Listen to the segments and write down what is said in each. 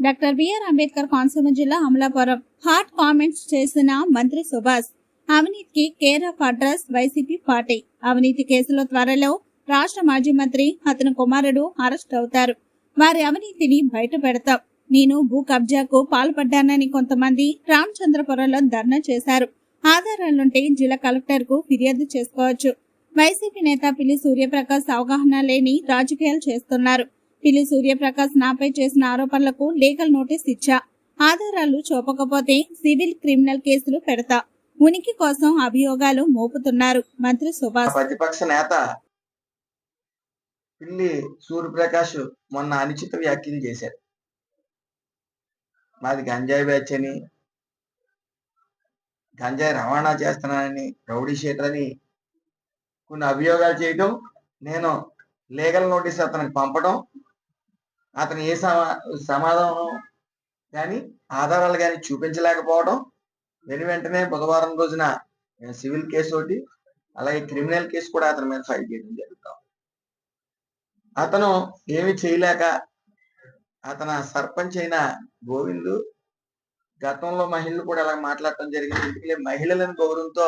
Doctor BR Ambedkar Konaseema జిల్లా Amalapuram. Hot comments చేసిన మంత్రి సుభాష్. అవినీతికి care of address YCP party. అవినీతి కేసులో త్వరలో రాష్ట్ర మాజీ మంత్రి అతని కుమారుడు అరెస్ట్ అవుతారు. వారి అవినీతిని బయట పెడతాం. నేను భూ కబ్జాకు పాల్పడ్డానని కొంతమంది రామచంద్రపురంలో ధర్నా చేశారు. ఆధారాలుంటే జిల్లా కలెక్టర్కు ఫిర్యాదు చేసుకోవచ్చు. వైసీపీ నేత పిల్లి సూర్యప్రకాష్ అవగాహన లేని రాజకీయాలు చేస్తున్నారు. పిల్లి సూర్యప్రకాశ్ నాపై చేసిన ఆరోపణలకు లీగల్ నోటీస్ ఇచ్చా. ఆధారాలు చూపకపోతే సివిల్ క్రిమినల్ కేసులు పెడతా. ఉనికి కోసం అభియోగాలు మోపుతున్నారు మంత్రి సుభాష్. ప్రతిపక్ష నేత పిల్లి సూర్యప్రకాష్ మొన్న అనుచిత వ్యాఖ్యలు చేశారు. మాది గంజాయి బ్యాచ్ అని గంజాయి రవాణా చేస్తున్నానని రౌడీ షీటర్ అని కొన్ని అభియోగాలు చేయడం నేను లీగల్ నోటీస్ అతనికి పంపడం అతను ఏ సమా సమాధానం కానీ ఆధారాలు కానీ చూపించలేకపోవడం వెను వెంటనే బుధవారం రోజున సివిల్ కేసు ఒకటి అలాగే క్రిమినల్ కేసు కూడా అతని మీద ఫైల్ చేయడం జరుగుతాం అతను ఏమి చేయలేక అతను సర్పంచ్ అయిన గోవిందు గతంలో మహిళలు కూడా అలా మాట్లాడటం జరిగింది. ఎందుకంటే మహిళలను గౌరవంతో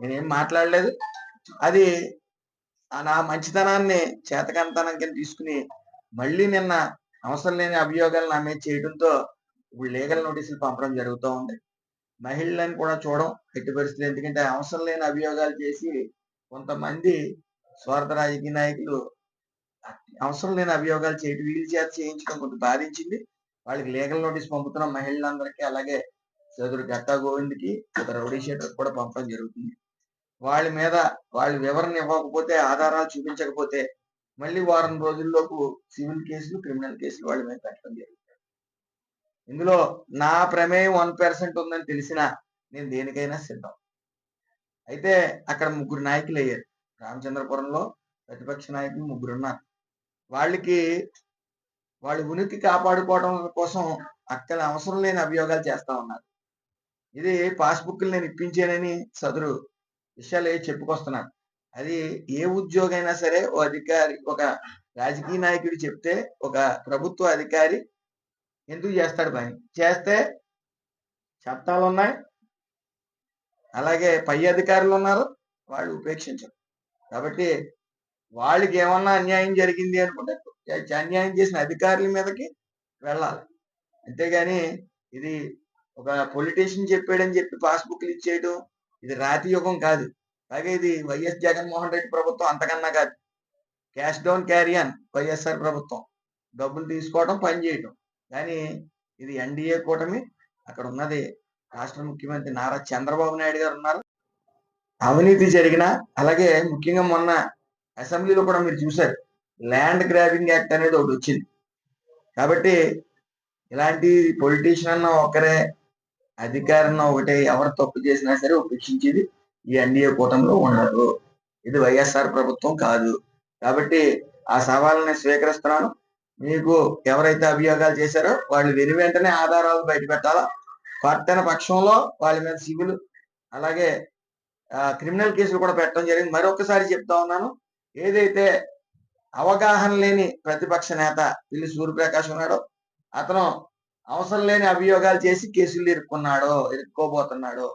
నేనేం మాట్లాడలేదు. అది ఆ నా మంచితనాన్ని చేతకంతనం కింద తీసుకుని మళ్ళీ నిన్న అవసరం లేని అభియోగాలు నా మీద చేయడంతో ఇప్పుడు లీగల్ నోటీసులు పంపడం జరుగుతూ ఉంది. మహిళలను కూడా చూడడం ఎట్టి పరిస్థితులు. ఎందుకంటే అవసరం లేని అభియోగాలు చేసి కొంతమంది స్వార్థ రాజకీయ నాయకులు అవసరం లేని అభియోగాలు చేయడం వీలు చేత చేయించడం కొంత బాధించింది. వాళ్ళకి లీగల్ నోటీస్ పంపుతున్న మహిళలందరికీ అలాగే సోదరుడు గట్టా గోవింద్కి ఒక రౌడీ షీటర్ కూడా పంపడం జరుగుతుంది. వాళ్ళ మీద వాళ్ళ వివరణ ఇవ్వకపోతే ఆధారాలు చూపించకపోతే మళ్ళీ వారం రోజుల్లోపు సివిల్ కేసులు క్రిమినల్ కేసులు వాళ్ళ మీద పెట్టడం జరుగుతుంది. ఇందులో నా ప్రమేయం వన్ పర్సెంట్ ఉందని తెలిసినా నేను దేనికైనా సిద్ధం. అయితే అక్కడ ముగ్గురు నాయకులు అయ్యారు. రామచంద్రపురంలో ప్రతిపక్ష నాయకులు ముగ్గురు ఉన్నారు వాళ్ళకి వాళ్ళ ఉనికి కాపాడుకోవడం కోసం అక్కడ అవసరం లేని అభియోగాలు చేస్తా ఉన్నారు. ఇది పాస్బుక్లు నేను ఇప్పించానని సదరు విషయాలు చెప్పుకొస్తున్నారు. అది ఏ ఉద్యోగం అయినా సరే ఓ అధికారి ఒక రాజకీయ నాయకుడు చెప్తే ఒక ప్రభుత్వ అధికారి ఎందుకు చేస్తాడు పని? చేస్తే చట్టాలు ఉన్నాయి అలాగే పై అధికారులు ఉన్నారు వాళ్ళు ఉపేక్షించరు. కాబట్టి వాళ్ళకి ఏమన్నా అన్యాయం జరిగింది అనుకుంటే అన్యాయం చేసిన అధికారుల మీదకి వెళ్ళాలి. అంతేగాని ఇది ఒక పొలిటీషియన్ చెప్పాడని చెప్పి పాస్బుక్లు ఇచ్చేయడం ఇది రాతి యుగం కాదు. అలాగే ఇది వైఎస్ జగన్మోహన్ రెడ్డి ప్రభుత్వం అంతకన్నా కాదు. క్యాష్ డౌన్ క్యారియన్ వైఎస్ఆర్ ప్రభుత్వం. డబ్బులు తీసుకోవడం పని చేయడం కానీ ఇది ఎన్డీఏ కూటమి అక్కడ ఉన్నది రాష్ట్ర ముఖ్యమంత్రి నారా చంద్రబాబు నాయుడు గారు ఉన్నారు. అవినీతి జరిగిన అలాగే ముఖ్యంగా మొన్న అసెంబ్లీలో కూడా మీరు చూశారు ల్యాండ్ గ్రాబింగ్ యాక్ట్ అనేది ఒకటి వచ్చింది. కాబట్టి ఇలాంటి పొలిటీషియన్ అన్న ఒకరే అధికారం ఒకటే ఎవరు తప్పు చేసినా సరే ఉపేక్షించేది ఈ ఎన్డీఏ కూటమిలో ఉన్నారు ఇది వైఎస్ఆర్ ప్రభుత్వం కాదు. కాబట్టి ఆ సవాళ్ళని స్వీకరిస్తున్నాను. మీకు ఎవరైతే అభియోగాలు చేశారో వాళ్ళు వెను వెంటనే ఆధారాలు బయట పెట్టాలా పట్టణ పక్షంలో వాళ్ళ మీద సివిల్ అలాగే క్రిమినల్ కేసులు కూడా పెట్టడం జరిగింది. మరొకసారి చెప్తా ఉన్నాను. ఏదైతే అవగాహన లేని ప్రతిపక్ష నేత పిల్లి సూర్యప్రకాష్ ఉన్నాడో అతను అవసరం లేని అభియోగాలు చేసి కేసులు ఇరుక్కున్నాడో ఇరుక్కోబోతున్నాడో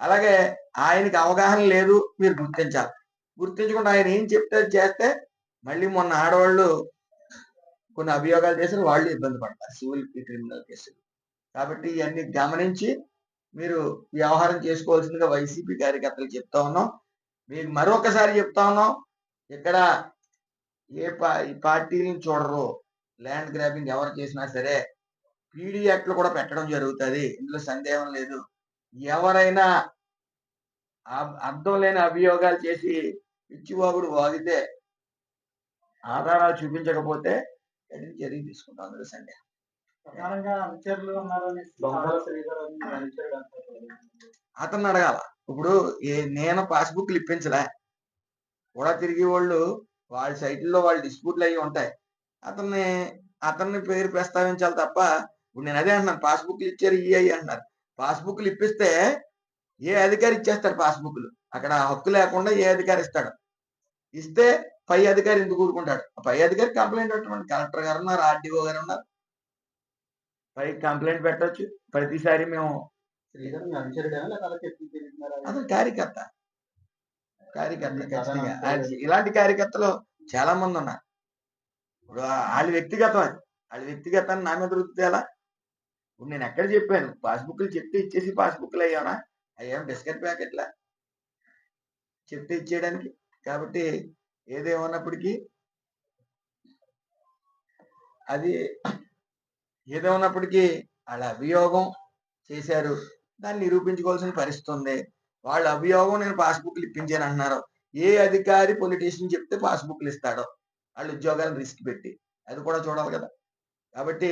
అలాగే ఆయనకి అవగాహన లేదు మీరు గుర్తించాలి. గుర్తించకుండా ఆయన ఏం చెప్తే చేస్తే మళ్ళీ మొన్న ఆడవాళ్ళు కొన్ని అభియోగాలు చేసిన వాళ్ళు ఇబ్బంది పడతారు సివిల్ క్రిమినల్ కేసులు. కాబట్టి ఇవన్నీ గమనించి మీరు వ్యవహారం చేసుకోవాల్సిందిగా వైసీపీ కార్యకర్తలు చెప్తా ఉన్నాం. మీకు మరొకసారి చెప్తా ఉన్నాం ఇక్కడ ఏ పా ఈ చూడరు ల్యాండ్ గ్రాబింగ్ ఎవరు చేసినా సరే పీడీ యాక్ట్లు కూడా పెట్టడం జరుగుతుంది ఇందులో సందేహం లేదు. ఎవరైనా అర్థం లేని అభియోగాలు చేసి పిచ్చివాగుడు వాగితే ఆధారాలు చూపించకపోతే కఠిన చర్య తీసుకుంటాం అంటారు. అతన్ని అడగాల. ఇప్పుడు ఏ నేను పాస్బుక్లు ఇప్పించలే. కూడా తిరిగి వాళ్ళు వాళ్ళ సైట్లో వాళ్ళ డిస్ప్యూట్లు అయ్యి ఉంటాయి. అతన్ని అతన్ని పేరు ప్రస్తావించాలి తప్ప ఇప్పుడు నేను అదే అంటున్నాను పాస్బుక్లు ఇచ్చారు ఈ అయ్యి అంటున్నారు. పాస్బుక్లు ఇప్పిస్తే ఏ అధికారి ఇచ్చేస్తాడు పాస్బుక్లు? అక్కడ హక్కు లేకుండా ఏ అధికారి ఇస్తాడు? ఇస్తే పై అధికారి ఎందుకు ఊరుకుంటాడు? ఆ పై అధికారి కంప్లైంట్ పెట్టమండి కలెక్టర్ గారు ఉన్నారు ఆర్డీఓ గారు ఉన్నారు. పై కంప్లైంట్ పెట్టొచ్చు. ప్రతిసారి మేము అతను కార్యకర్త. కార్యకర్త ఇలాంటి కార్యకర్తలు చాలా మంది ఉన్నారు. ఇప్పుడు వాళ్ళ వ్యక్తిగతం అది. వాళ్ళ వ్యక్తిగతాన్ని నా మీద రుద్దితే ఎలా ఇప్పుడు నేను ఎక్కడ చెప్పాను? పాస్బుక్లు చెప్తే ఇచ్చేసి పాస్బుక్లు అయ్యానా అయ్యాం బిస్కెట్ ప్యాకెట్లా. చెప్తే ఇచ్చేయడానికి. కాబట్టి ఏదేమన్నప్పటికీ అది ఏదేమన్నప్పటికీ వాళ్ళ అభియోగం చేశారు. దాన్ని నిరూపించుకోవాల్సిన పరిస్థితి ఉంది. వాళ్ళ అభియోగం నేను పాస్బుక్లు ఇప్పించాను అంటున్నారు. ఏ అధికారి పొలిటీషియన్ చెప్తే పాస్బుక్లు ఇస్తాడో. వాళ్ళ ఉద్యోగాలను రిస్క్ పెట్టి. అది కూడా చూడాలి కదా. కాబట్టి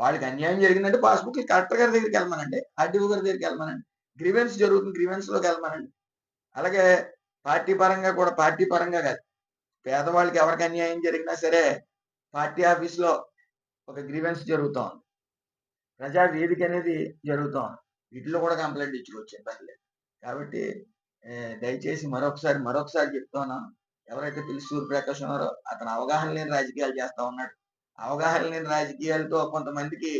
వాళ్ళకి అన్యాయం జరిగిందంటే పాస్బుక్ కలెక్టర్ గారి దగ్గరికి వెళ్ళమనండి ఆర్డీఓ గారి దగ్గరికి వెళ్ళమనండి గ్రీవెన్స్ జరుగుతుంది గ్రీవెన్స్లోకి వెళ్ళమనండి. అలాగే పార్టీ పరంగా కూడా పార్టీ పరంగా కాదు. పేదవాళ్ళకి ఎవరికి అన్యాయం జరిగినా సరే పార్టీ ఆఫీస్లో ఒక గ్రీవెన్స్ జరుగుతూ ఉంది. ప్రజా వేదిక అనేది జరుగుతూ ఉంది. వీటిలో కూడా కంప్లైంట్ ఇచ్చుకోవచ్చు ఇబ్బంది లేదు. కాబట్టి దయచేసి మరొకసారి మరొకసారి చెప్తాను. ఎవరైతే పిల్లి సూర్యప్రకాశ్ ఉన్నారో అతను అవగాహన లేని రాజకీయాలు చేస్తా ఉన్నాడు. అవగాహన లేని రాజకీయాలతో కొంతమందికి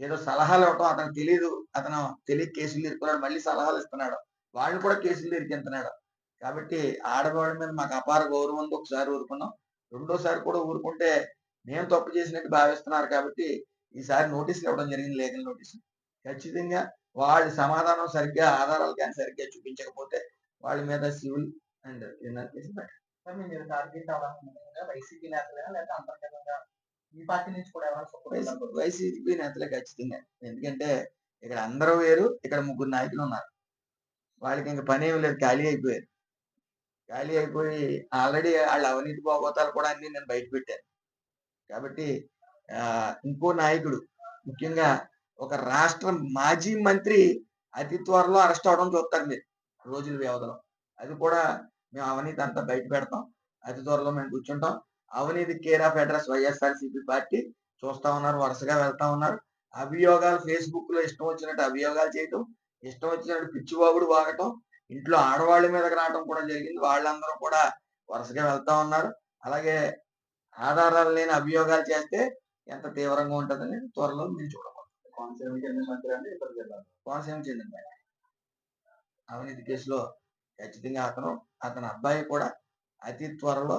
ఏదో సలహాలు ఇవ్వటం అతనికి తెలియదు అతను తెలియక కేసులు ఇరుకున్నాడు మళ్ళీ సలహాలు ఇస్తున్నాడు. వాళ్ళు కూడా కేసులు ఇరికింటున్నాడు కాబట్టి ఆడవాళ్ళ మీద మాకు అపార గౌరవం ఉంది. ఒకసారి ఊరుకున్నాం. రెండోసారి కూడా ఊరుకుంటే నేను తప్పు చేసినట్టు భావిస్తున్నారు కాబట్టి ఈసారి నోటీసులు ఇవ్వడం జరిగింది లీగల్ నోటీసులు. ఖచ్చితంగా వాళ్ళ సమాధానం సరిగ్గా ఆధారాలు కానీ సరిగ్గా చూపించకపోతే వాళ్ళ మీద సివిల్ అండ్ క్రిమినల్ కేసు పెట్టాలి. టార్గెట్ వైసీపీ నేతలేనా? లేకపోతే అంతర్గతంగా మీ పార్టీ నుంచి కూడా ఉందా? వైసీపీ నేతలే ఖచ్చితంగా. ఎందుకంటే ఇక్కడ అందరూ వేరు ఇక్కడ ముగ్గురు నాయకులు ఉన్నారు. వాళ్ళకి ఇంకా పని ఏమి లేదు ఖాళీ అయిపోయారు. ఖాళీ అయిపోయి ఆల్రెడీ వాళ్ళ అవినీతి పోగొతాలు కూడా అన్ని నేను బయట పెట్టాను. కాబట్టి ఆ, ఇంకో నాయకుడు ముఖ్యంగా ఒక రాష్ట్ర మాజీ మంత్రి అతి త్వరలో అరెస్ట్ అవడం చూస్తారు మీరు రోజుల వ్యవధిలో. అది కూడా మేము అవినీతి అంతా బయట పెడతాం. అతి త్వరలో మేము కూర్చుంటాం. అవినీతి care of address YSRCP party చూస్తా ఉన్నారు వరుసగా వెళ్తా ఉన్నారు. అభియోగాలు ఫేస్బుక్లో ఇష్టం వచ్చినట్టు అభియోగాలు చేయటం ఇష్టం వచ్చినట్టు పిచ్చిబాబుడు వాగటం ఇంట్లో ఆడవాళ్ళ మీదకి రావడం కూడా జరిగింది. వాళ్ళందరూ కూడా వరుసగా వెళ్తా ఉన్నారు. అలాగే ఆధారాలు లేని అభియోగాలు చేస్తే ఎంత తీవ్రంగా ఉంటుందని త్వరలో మీరు చూడబోతుంది కోనసీమ చెందిన మంత్రి అంటే ఇతర జిల్లాలో కోనసీమ చెందిన అవినీతి కేసులో ఖచ్చితంగా అతను అతని అబ్బాయి కూడా అతి త్వరలో